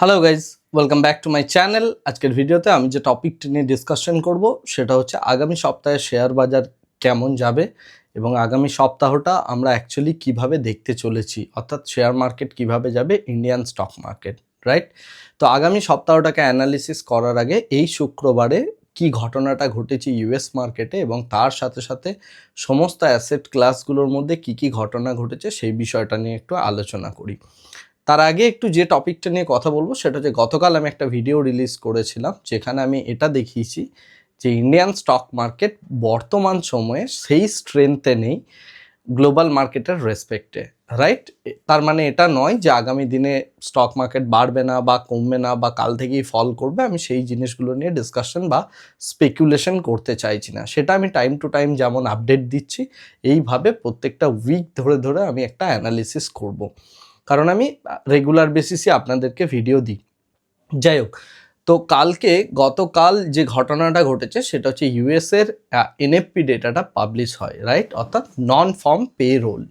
Hello guys welcome back to my channel আজকের ভিডিওতে আমি যে টপিকটি নিয়ে ডিসকাশন করব, সেটা হচ্ছে আগামী সপ্তাহে শেয়ার বাজার কেমন যাবে এবং আগামী সপ্তাহটা আমরা অ্যাকচুয়ালি কীভাবে দেখতে চলেছি, অর্থাৎ শেয়ার মার্কেট কীভাবে যাবে ইন্ডিয়ান স্টক মার্কেট রাইট তো আগামী সপ্তাহটাকে অ্যানালিসিস করার আগে এই শুক্রবারে কি ঘটনাটা ঘটেছে ইউএস মার্কেটে এবং তার সাথে সাথে সমস্ত অ্যাসেট ক্লাসগুলোর মধ্যে কি কি ঘটনা ঘটেছে সেই বিষয়টা নিয়ে একটু আলোচনা করি। তার আগে একটু যে টপিকটা নিয়ে কথা বলব, সেটা হচ্ছে গতকাল আমি একটা ভিডিও রিলিজ করেছিলাম, যেখানে আমি এটা দেখিয়েছি যে ইন্ডিয়ান স্টক মার্কেট বর্তমান সময়ে সেই স্ট্রেংথে নেই গ্লোবাল মার্কেটের রেসপেক্টে রাইট তার মানে এটা নয় যে আগামী দিনে স্টক মার্কেট বাড়বে না বা কমবে না বা কাল থেকেই ফল করবে, আমি সেই জিনিসগুলো নিয়ে ডিসকাশন বা স্পেকুলেশন করতে চাইছি না সেটা আমি টাইম টু টাইম যেমন আপডেট দিচ্ছি, এইভাবে প্রত্যেকটা উইক ধরে ধরে আমি একটা অ্যানালিসিস করব। কারণ আমি রেগুলার বেসিসে আপনাদেরকে ভিডিও দিই। যাই হোক, তো কালকে গতকাল যে ঘটনাটা ঘটেছে সেটা হচ্ছে ইউএসের এনএফপি ডেটাটা পাবলিশ হয় রাইট অর্থাৎ non farm payroll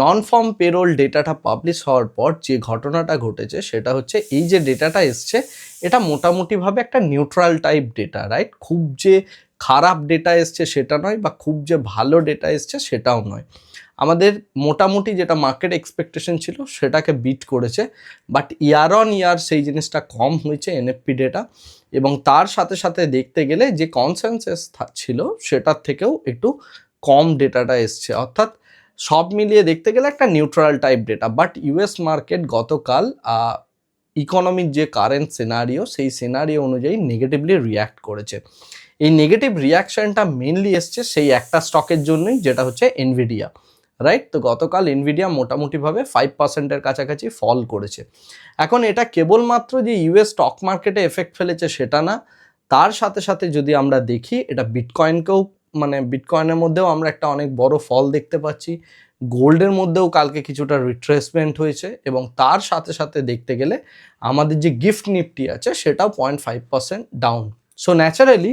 non farm payroll ডেটাটা publish হওয়ার পর যে ঘটনাটা ঘটেছে সেটা হচ্ছে এই যে ডেটাটা এসছে, এটা মোটামুটিভাবে একটা নিউট্রাল টাইপ ডেটা রাইট খুব যে খারাপ ডেটা এসছে সেটা নয় বা খুব যে ভালো ডেটা এসছে সেটাও নয়। আমাদের মোটামুটি যেটা মার্কেট এক্সপেকটেশন ছিল সেটাকে বিট করেছে। বাট ইয়ার অন ইয়ার সেই জিনিসটা কম হয়েছে এনএফপি ডেটা এবং তার সাথে সাথে দেখতে গেলে যে কনসেন্সাস ছিল সেটার থেকেও একটু কম ডেটাটা এসছে। অর্থাৎ সব মিলিয়ে দেখতে গেলে একটা neutral type data but US market গতকাল ইকোনমিক যে কারেন্ট সিনারিও সেই সিনারিও অনুযায়ী নেগেটিভলি রিয়্যাক্ট করেছে। এই নেগেটিভ রিয়াকশনটা মেনলি এসছে সেই একটা স্টকের জন্যই, যেটা হচ্ছে এনভিডিয়া রাইট তো গতকাল এনভিডিয়া মোটামুটিভাবে ফাইভ পার্সেন্টের কাছাকাছি ফল করেছে। এখন এটা কেবলমাত্র যে ইউএস স্টক মার্কেটে এফেক্ট ফেলেছে সেটা না, তার সাথে সাথে যদি আমরা দেখি, এটা বিটকয়েনকেও মানে বিটকয়েনের মধ্যেও আমরা একটা অনেক বড় ফল দেখতে পাচ্ছি। গোল্ডের মধ্যেও কালকে কিছুটা রিট্রেসমেন্ট হয়েছে এবং তার সাথে সাথে দেখতে গেলে আমাদের যে গিফট নিফটি আছে, সেটাও point five percent down so naturally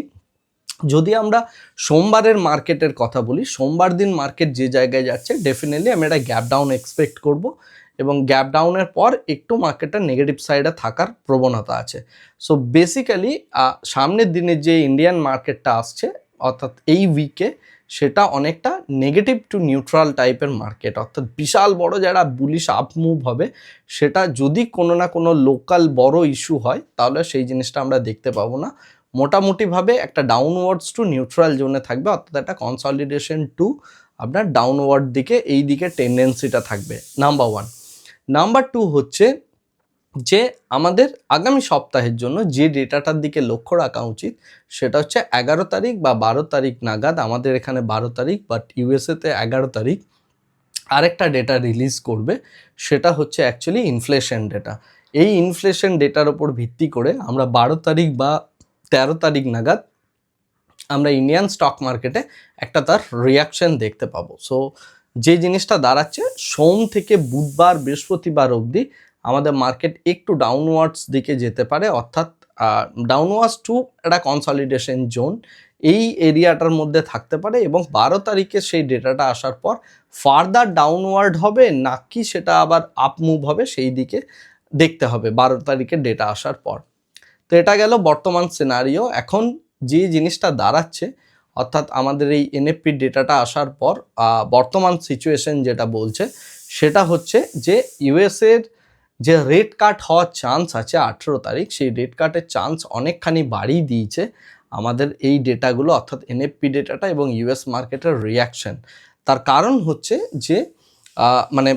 যদি আমরা সোমবারের মার্কেটের কথা বলি, সোমবার দিন মার্কেট যে জায়গায় যাচ্ছে ডেফিনেটলি আমি একটা গ্যাপ ডাউন এক্সপেক্ট করব এবং গ্যাপ ডাউনের পর একটু মার্কেটটা নেগেটিভ সাইডে থাকার প্রবণতা আছে। সো বেসিক্যালি সামনের দিনে যে ইন্ডিয়ান মার্কেটটা আসছে, অর্থাৎ এই উইকে সেটা অনেকটা নেগেটিভ টু নিউট্রাল টাইপের মার্কেট অর্থাৎ বিশাল বড় যারা বুলিশ আপ মুভ হবে, সেটা যদি কোনো না কোনো লোকাল বড় ইস্যু হয়, তাহলে সেই জিনিসটা আমরা দেখতে পাবো না। মোটামুটিভাবে একটা ডাউনওয়ার্ডস টু নিউট্রাল জোনে থাকবে, অর্থাৎ একটা কনসলিডেশন টু আপনার ডাউনওয়ার্ড দিকে এই দিকে টেন্ডেন্সিটা থাকবে। নাম্বার ওয়ান নাম্বার টু হচ্ছে যে আমাদের আগামী সপ্তাহের জন্য যে ডেটাটার দিকে লক্ষ্য রাখা উচিত, সেটা হচ্ছে এগারো তারিখ বা বারো তারিখ নাগাদ, আমাদের এখানে বারো তারিখ বাট ইউএসএতে এগারো তারিখ আরেকটা ডেটা রিলিজ করবে, সেটা হচ্ছে অ্যাকচুয়ালি ইনফ্লেশন ডেটা এই ইনফ্লেশন ডেটার ওপর ভিত্তি করে আমরা বারো তারিখ বা তেরো তারিখ নাগাদ আমরা ইন্ডিয়ান স্টক মার্কেটে একটা তার রিয়াকশন দেখতে পাবো। সো যে জিনিসটা দাঁড়াচ্ছে, সোম থেকে বুধবার, বৃহস্পতিবার অবধি আমাদের মার্কেট একটু ডাউনওয়ার্ডস দিকে যেতে পারে, অর্থাৎ ডাউনওয়ার্ডস টু একটা কনসলিডেশন জোন এই এরিয়াটার মধ্যে থাকতে পারে এবং বারো তারিখে সেই ডেটাটা আসার পর ফার্দার ডাউনওয়ার্ড হবে, নাকি সেটা আবার আপ মুভ হবে, সেই দিকে দেখতে হবে, বারো তারিখে ডেটা আসার পর। তো এটা গেল বর্তমান সিনারিও এখন যে জিনিসটা দাঁড়াচ্ছে, অর্থাৎ আমাদের এই এনএফপি ডেটাটা আসার পর বর্তমান সিচুয়েশন যেটা বলছে, সেটা হচ্ছে যে ইউএসের যে রেড কাট হওয়ার চান্স আছে আঠেরো তারিখ, সেই রেড কাটের চান্স অনেকখানি বাড়িয়ে দিয়েছে আমাদের এই ডেটাগুলো অর্থাৎ এনএফপি ডেটাটা এবং ইউএস মার্কেটের রিয়াকশন তার কারণ হচ্ছে যে মানে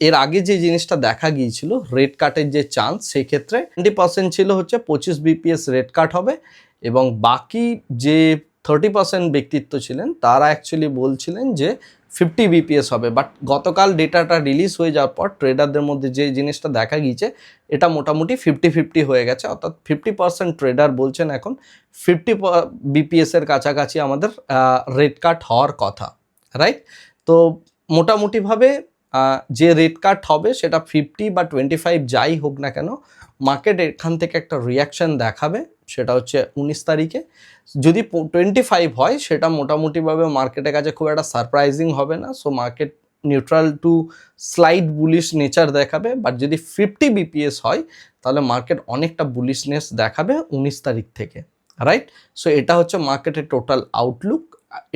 এর আগে যে জিনিসটা দেখা গিয়েছিল রেড কাটের যে চান্স সেই ক্ষেত্রে টোয়েন্টি পার্সেন্ট ছিল হচ্ছে পঁচিশ বিপিএস রেড কাট হবে এবং বাকি যে থার্টি পার্সেন্ট ব্যক্তিত্ব ছিলেন, তারা অ্যাকচুয়ালি বলছিলেন যে ফিফটি বিপিএস হবে। বাট গতকাল ডেটাটা রিলিজ হয়ে যাওয়ার পর ট্রেডারদের মধ্যে যে জিনিসটা দেখা গিয়েছে, এটা মোটামুটি ফিফটি ফিফটি হয়ে গেছে। অর্থাৎ ফিফটি পার্সেন্ট ট্রেডার বলছেন এখন ফিফটি বিপিএসের কাছাকাছি আমাদের রেড কাট হওয়ার কথা রাইট তো মোটামুটিভাবে যে রেট কাট হবে সেটা ফিফটি বা টোয়েন্টি ফাইভ যাই হোক না কেন মার্কেট এখান থেকে একটা রিয়াকশান দেখাবে, সেটা হচ্ছে উনিশ তারিখে। যদি টোয়েন্টি ফাইভ হয়, সেটা মোটামুটিভাবে মার্কেটের কাছে খুব একটা সারপ্রাইজিং হবে না। So market neutral to slide bullish nature দেখাবে। বাট যদি ফিফটি বিপিএস হয়, তাহলে মার্কেট অনেকটা বুলিশনেস দেখাবে উনিশ তারিখ থেকে। রাইট সো এটা হচ্ছে মার্কেটের টোটাল আউটলুক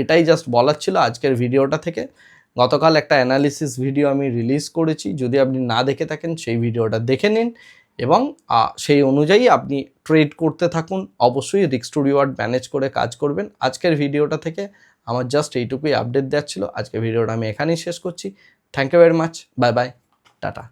এটাই জাস্ট বলার ছিল আজকের ভিডিওটা থেকে। গতকাল একটা অ্যানালিসিস ভিডিও আমি রিলিজ করেছি। যদি আপনি না দেখে থাকেন, সেই ভিডিওটা দেখে নিন এবং সেই অনুযায়ী আপনি ট্রেড করতে থাকুন। অবশ্যই রিক্স টু রিওয়ার্ড ম্যানেজ করে কাজ করবেন। আজকের ভিডিওটা থেকে আমার জাস্ট এইটুকুই আপডেট দেওয়ার ছিল। আজকের ভিডিওটা আমি এখানেই শেষ করছি। Thank you very much bye bye tata.